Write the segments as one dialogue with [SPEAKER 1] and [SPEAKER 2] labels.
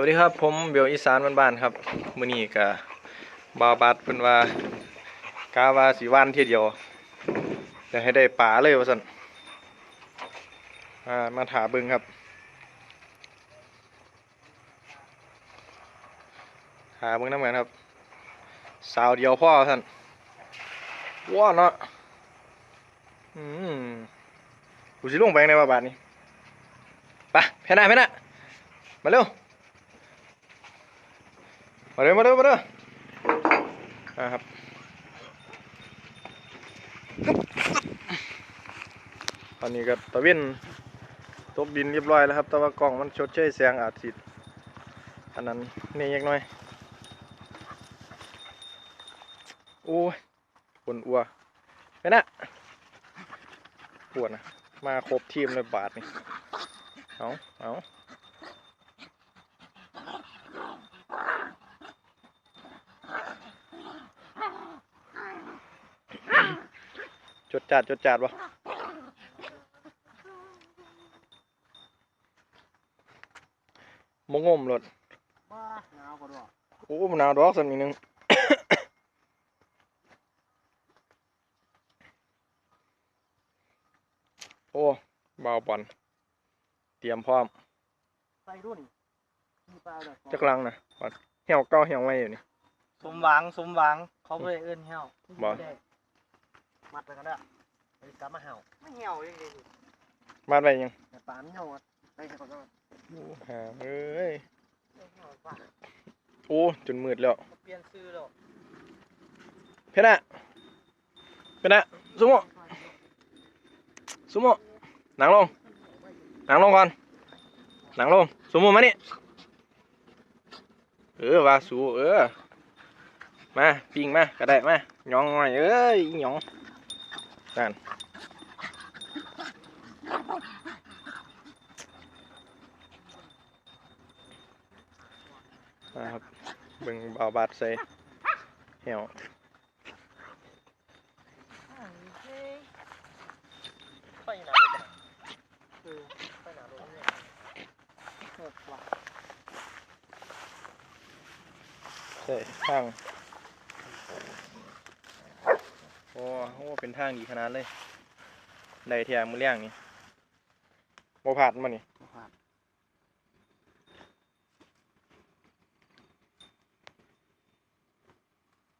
[SPEAKER 1] วัสดีครับ ผมเบลอีสานบ้านๆครับมื้อนี้ก็บาบัดเพิ่นว่ากาวาสิว่านเทียเดียวจะให้ได้ปลาเลยว่าซั่นอ่ามาถาบิ่งครับหาบิ่งน้ำกันครับ สาวเดียวพ่อว่าซั่นว้าเนาะอืมกูสิลงไปในว่าบาดนี้ไปแพ่น่ะแพ่น่ะมาเร็ว มาเร็วมาเร็วมาเร็วอ่าครับตอนนี้ก็ตะเวนตกดินเรียบร้อยแล้วครับแต่ว่ากล้องมันชดเชยแสงอาทิตย์อันนั้นนี่ยักน่อยโอ้ยปวดอัวไปนะปวดนะมาครบทีมเลยบาทนี่เอาเอา จดจัดจดจัดวะมงมรถ
[SPEAKER 2] บ้าหนาวกว่าด้วย
[SPEAKER 1] โอ้มันหนาวดอกสักนิดนึงโอ้เบาบอลเตรียมพร้อม
[SPEAKER 2] ไปรุ่นมีปลาเลย
[SPEAKER 1] จักลังนะบอลเหี่ยวเก้าเหี่ยวไม่อยู่นี่
[SPEAKER 2] สมหวังสมหวังเขาไปเอื้อนเหี่ยว
[SPEAKER 1] บ่
[SPEAKER 2] ได้มัดไปกันได้ไป กลับมาเห่าไม่เหี่ยวเลยดิ
[SPEAKER 1] มาดไปยัง
[SPEAKER 2] แต่ปลาไม่เหี่ยวอะไปกันก่อน
[SPEAKER 1] หาเอ้ย
[SPEAKER 2] ไม่เหี่ยวปลา
[SPEAKER 1] โอ้จนมืดแล้ว
[SPEAKER 2] เขาเปลี่ยนซื้อแล้ว
[SPEAKER 1] เพชรนะเพชรนะสุโมสุโมหนังลงหนังลงก่อนหนังลงสุโมมานี่เออวาสูเออมาปิงมาก็ได้มาหยองหน่อยเอ้ยอีหยองนั่นนะครับ เบิ่งเบาบาดใส่เหี่ยว
[SPEAKER 2] ไปหนาเลยจ้ะเอไปหนาเลยเนี่ยเออว่ะ
[SPEAKER 1] ใช่ทาง โอ้โหเป็นทางดีขนาดเลย ได้เทียมมือเลี้ยงนี่โมผานมานี่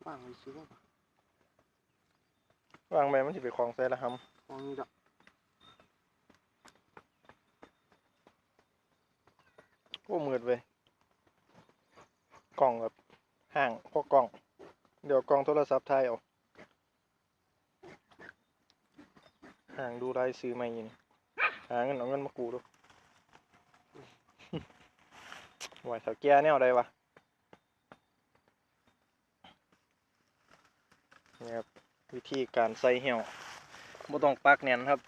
[SPEAKER 2] ว่างมันซื้อว่าวา
[SPEAKER 1] งไปมันสิไปคลองใส่ละครับ
[SPEAKER 2] มองนี่ดอก
[SPEAKER 1] โอ้มืดเว้ยกล่องแบบห่างพวกกล่อง เดี๋ยวกล่องโทรศัพท์ถ่ายเอาห่างดูรายซื้อไม่ยินหาเงินเอาเงินมากูดู ไหวเสาแก่แนวใดวะ นี่ครับวิธีการใส่เหี่ยวบ่ต้องปักแน่นครับ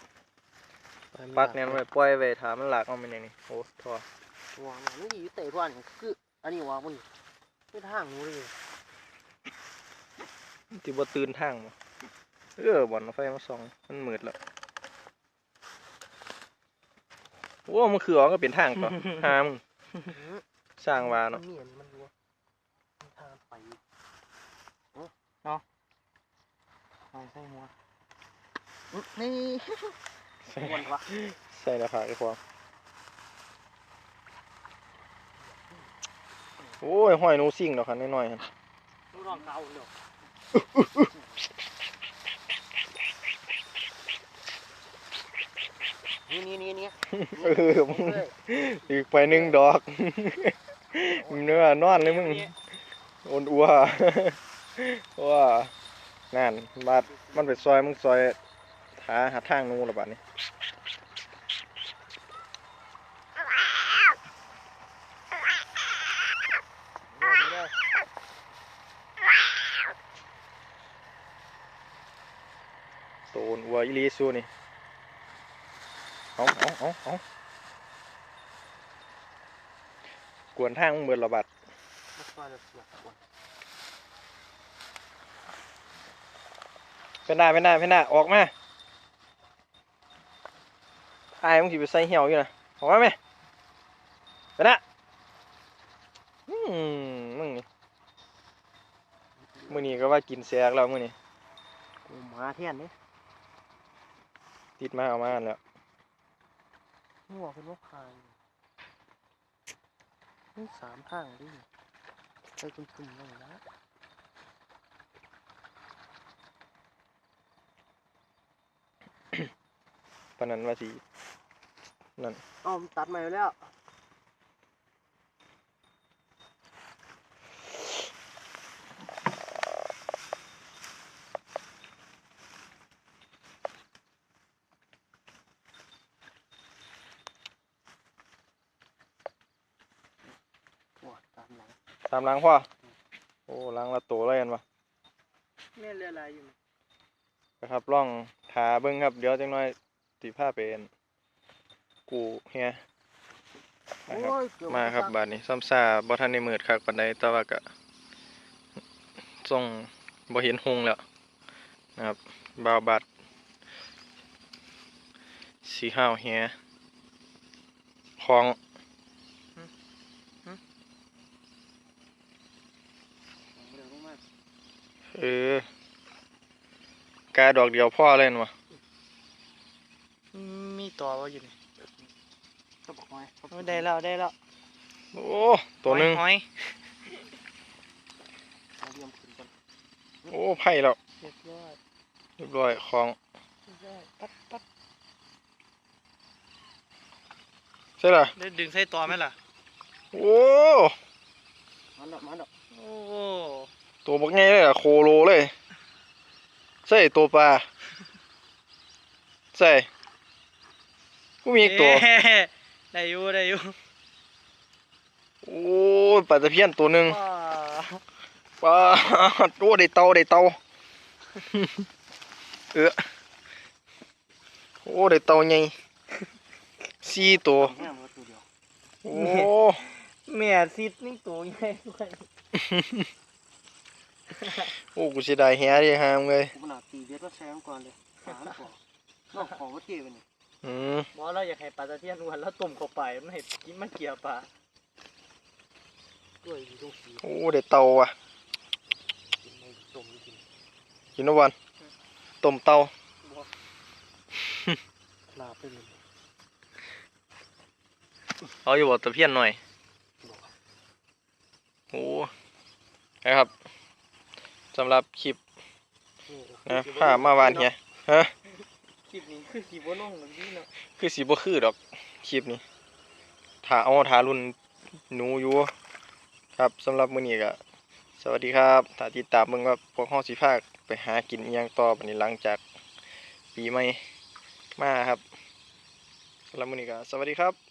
[SPEAKER 1] ปักแน่นไว้ปล่อยไว้ถามันหลากเอาเป็นอย่างนี้โอ้ทอ
[SPEAKER 2] วางมันนี่อยู่เตะทุกวันคืออันนี้วางมันไม่ทางนู้นเลย
[SPEAKER 1] ที่บ่ตื่นทางบ่เออบ่อนไฟมาส่องมันมืดแล้วโอ้มันคืออ๋อก็เป็นทางต่อหามึงสร้างวาเนาะ
[SPEAKER 2] มันเนียนมันรัวมันทางไปเนาะ ใส่ใส่หัวอื้อนี่
[SPEAKER 1] ใส่
[SPEAKER 2] ม้วนวะ
[SPEAKER 1] ใส่หน้าผากไอ้ควงโอ้ยห้อยหนูซิ่งดอกคันน้อยๆหั่น
[SPEAKER 2] ดูรองเท้าเนาะนี่นี่นี่นี่
[SPEAKER 1] เออมึงอีกไปหนึ่งดอกเนื้อนอนเลยมึงโอนอัวว่า นั่นบาดมันไปซอยมึงซอยหาหาทางนู้นละบาดนี้โตนอัวอีหลีสูนี่เอาเอาเอาเอากวนทางมึงเบิดละบาด
[SPEAKER 2] มาซอยเดือดเดือดก่อน
[SPEAKER 1] เป็นหน้าเป็นหน้าเป็นหน้าออกมาไอ้ายมึงสิไปใส่เหี่ยวอยู่นะออกมาไหมเป็นหน้าอืมมึงนี่มื้อนี้ก็ว่ากินแซกแล้วมื้อนี้
[SPEAKER 2] กูหมาเทียนนี่
[SPEAKER 1] ติดมาเอามาอันแล้ว
[SPEAKER 2] หัวเป็นว่าพายนี่สามทางดิไปจุ่มๆเลยนะ
[SPEAKER 1] ปานนั้นว่าสิ
[SPEAKER 2] อ้อมตัดใหม่แล้วโอ้ตามหลัง
[SPEAKER 1] ตามล้างพ่อโอ้ล้างละโตเลยกันวะ
[SPEAKER 2] แม่เรืออะไรอยู่
[SPEAKER 1] นะครับล่องทาเบิ่งครับเดี๋ยวจังน้อย สิพาไปอั่นกูเฮียนะครับมาครับบาดนี้ซ้ำซาบ่ทันได้มืดคักปานใดแต่ว่าก็ส่งบ่เห็นหงแล้วนะครับบ่าวบัดสีห้าวเฮียของเออกาดอกเดียวพ่อเล่นวะ
[SPEAKER 2] มี ตัวว่าอยู่นี่ก็บอกไว้ได้แล้วได้แล้ว
[SPEAKER 1] โอ้ตัวหนึง
[SPEAKER 2] หอยเอาเรียมขึ้นก่อน
[SPEAKER 1] โอ้ไผ่แล้ว
[SPEAKER 2] เรียบร้อย
[SPEAKER 1] เรียบร้อยของ
[SPEAKER 2] เรียบร้อยปัดปัด
[SPEAKER 1] ใช่ล่ะ
[SPEAKER 2] ได้ดึงใส่ตัวไหมล่ะ
[SPEAKER 1] โอ้
[SPEAKER 2] มันดอกมันดอกโอ้
[SPEAKER 1] ตัวบักใหญ่เลยอะโคโลเลยใส่ตัวปลาใส่ กูมีอีกตัว
[SPEAKER 2] เอ๊ะได้อยู่ได้อยู่
[SPEAKER 1] โอ้ยปลาตะเพียนตัวหนึ่ง
[SPEAKER 2] ว้า
[SPEAKER 1] ปลาโอ้ได้เตาได้เตาเออโอ้ได้เตาใหญ่สี่ตัว
[SPEAKER 2] แม่มาตัวเดียว
[SPEAKER 1] โอ้
[SPEAKER 2] แม่ซิดนี่ตัวใหญ่ด้วย
[SPEAKER 1] โอ้กูเสียดายแฮะดิฮามเลย
[SPEAKER 2] กูมันหนาตีเบ็ดว่าแซงก่อนเลยหาก่อนนอกของวัดเทไปนี่
[SPEAKER 1] อืม
[SPEAKER 2] หมอเราอยากให้ปลาตะเพียนอ้วนแล้วต้มเข้าไปมันให้กินมันเกลียวปลาด้วยอยู่ตรงสี
[SPEAKER 1] โอ้ได้เตาว่ะ
[SPEAKER 2] กินในต้มกิน
[SPEAKER 1] กินทุกวันต้มเตา
[SPEAKER 2] ลาบไปเลย
[SPEAKER 1] เอาอยู่บ่ตะเพียนหน่อยโอ้นะครับสำหรับคลิปนะผ้ามาวานเฮียฮะ
[SPEAKER 2] คลิปนี้คือสีบลงเหมือนที่เนาะ
[SPEAKER 1] คือสีบ่คือดอกคลิปนี้ถ้าเอาทารุ่นหนูอยู่ครับสำหรับมื้อนี้ก็สวัสดีครับถ้าติดตามเบิ่งว่าพวกเฮาสิพาไปหากินอีหยังต่อบัดนี้หลังจากปีใหม่มาครับสำหรับมื้อนี้ก็สวัสดีครับ